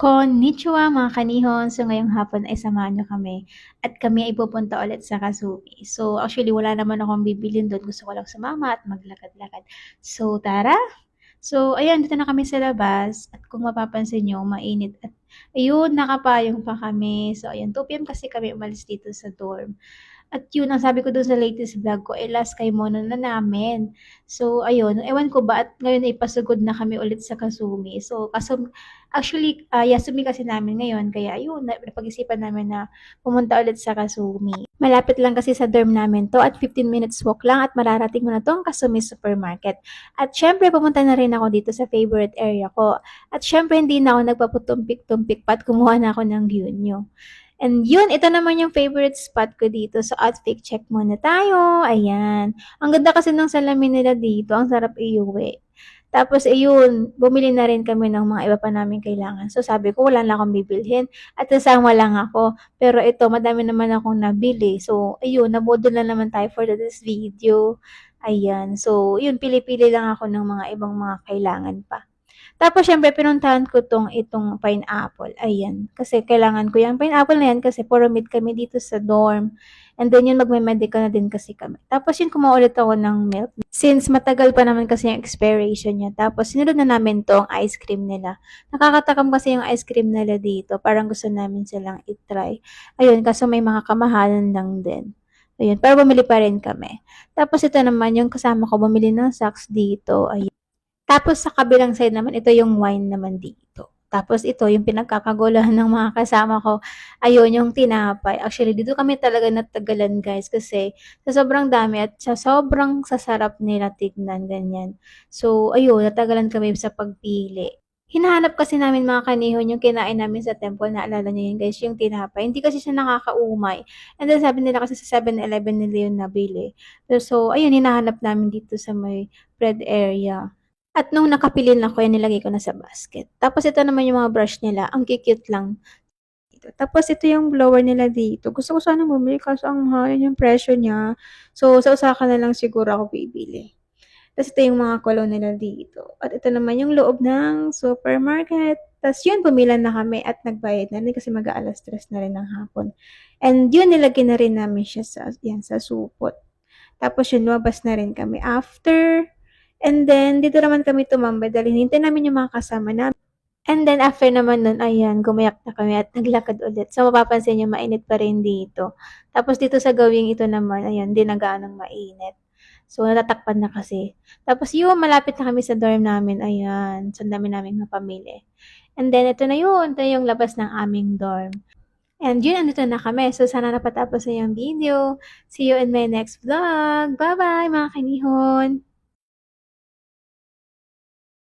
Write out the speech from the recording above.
Konnichiwa mga kanihon! So ngayong hapon ay samahan niyo kami at kami ay pupunta ulit sa Kasubi. So actually wala naman akong bibilhin do'n, gusto ko lang sumama at maglakad-lakad. So tara! So ayan, dito na kami sa labas at kung mapapansin niyo mainit at ayun, nakapayong pa kami. So ayan, 2 PM kasi kami umalis dito sa dorm. At yun, ang sabi ko dun sa latest vlog ko, eh last kaymono na namin. So ayun, ewan ko ba at ngayon ay pasugod na kami ulit sa Kasumi. So kaso actually, ah, Yasumi kasi namin ngayon kaya ayun, na napag-isipan namin na pumunta ulit sa Kasumi. Malapit lang kasi sa dorm namin 'to at 15 minutes walk lang at mararating mo na 'tong Kasumi Supermarket. At siyempre pumunta na rin ako dito sa favorite area ko. At siyempre hindi na ako nagpaputumpik-tumpik pa at kumuha na ako ng gyunyo. And yun, ito naman yung favorite spot ko dito. So, outfit check muna tayo. Ayan. Ang ganda kasi ng salamin nila dito. Ang sarap iuwi. Tapos, ayun, bumili na rin kami ng mga iba pa namin kailangan. So, sabi ko, wala na akong bibilhin. At kasama lang ako. Pero ito, madami naman akong nabili. So, ayun, nabudol na naman tayo for this video. Ayan. So, yun, pili-pili lang ako ng mga ibang mga kailangan pa. Tapos syempre pinuntahan ko 'tong itong pineapple, ayan. Kasi kailangan ko 'yang pineapple na 'yan kasi puro meat kami dito sa dorm. And then yun magme-medical na din kasi kami. Tapos yun kumuha ako ng milk. Since matagal pa naman kasi yung expiration niya. Tapos sinunod na namin 'tong ice cream nila. Nakakatakam kasi yung ice cream nila dito. Parang gusto namin silang i-try. Ayun, kaso may mga kamahalan lang din. Ayun, pero bumili pa rin kami. Tapos ito naman yung kasama ko bumili ng socks dito, ayan. Tapos sa kabilang side naman, ito yung wine naman dito. Tapos ito, yung pinagkakaguluhan ng mga kasama ko, ayun, yung tinapay. Actually, dito kami talaga natagalan, guys, kasi sa sobrang dami at sa sobrang sasarap nila tignan, ganyan. So, ayun, natagalan kami sa pagpili. Hinahanap kasi namin mga kanihon yung kinain namin sa temple, naalala niyo yun guys, yung tinapay. Hindi kasi siya nakakaumay. And then sabi nila kasi sa 7-Eleven nila yun nabili. So, ayun, hinahanap namin dito sa may bread area. At nung nakapili na ako, yan nilagay ko na sa basket. Tapos ito naman yung mga brush nila, ang cute lang. Tapos ito yung blower nila dito. Gusto ko sana bumili kaso ang mahal yung presyo niya. So sa Osaka na lang siguro ako bibili. Tapos ito yung mga kolo nila dito. At ito naman yung loob ng supermarket. Tapos yun, pumilan na kami at nagbayad na rin kasi mag-aalas stress na rin ng hapon. And yun, nilagay na rin namin siya sa, yan, sa supot. Tapos yun, lumabas na rin kami. After And then, dito naman kami tumambay dahil hinintay namin yung mga kasama namin. And then, after naman nun, ayan, gumayak na kami at naglakad ulit. So, mapapansin nyo, mainit pa rin dito. Tapos, dito sa gawing ito naman, ayan, di na mainit. So, natatakpan na kasi. Tapos, yun, malapit na kami sa dorm namin. Ayan, so, dami namin mapamili. And then, ito na yun. Ito yung labas ng aming dorm. And yun, andito na kami. So, sana napatapos na yung video. See you in my next vlog. Bye-bye, mga kanihon!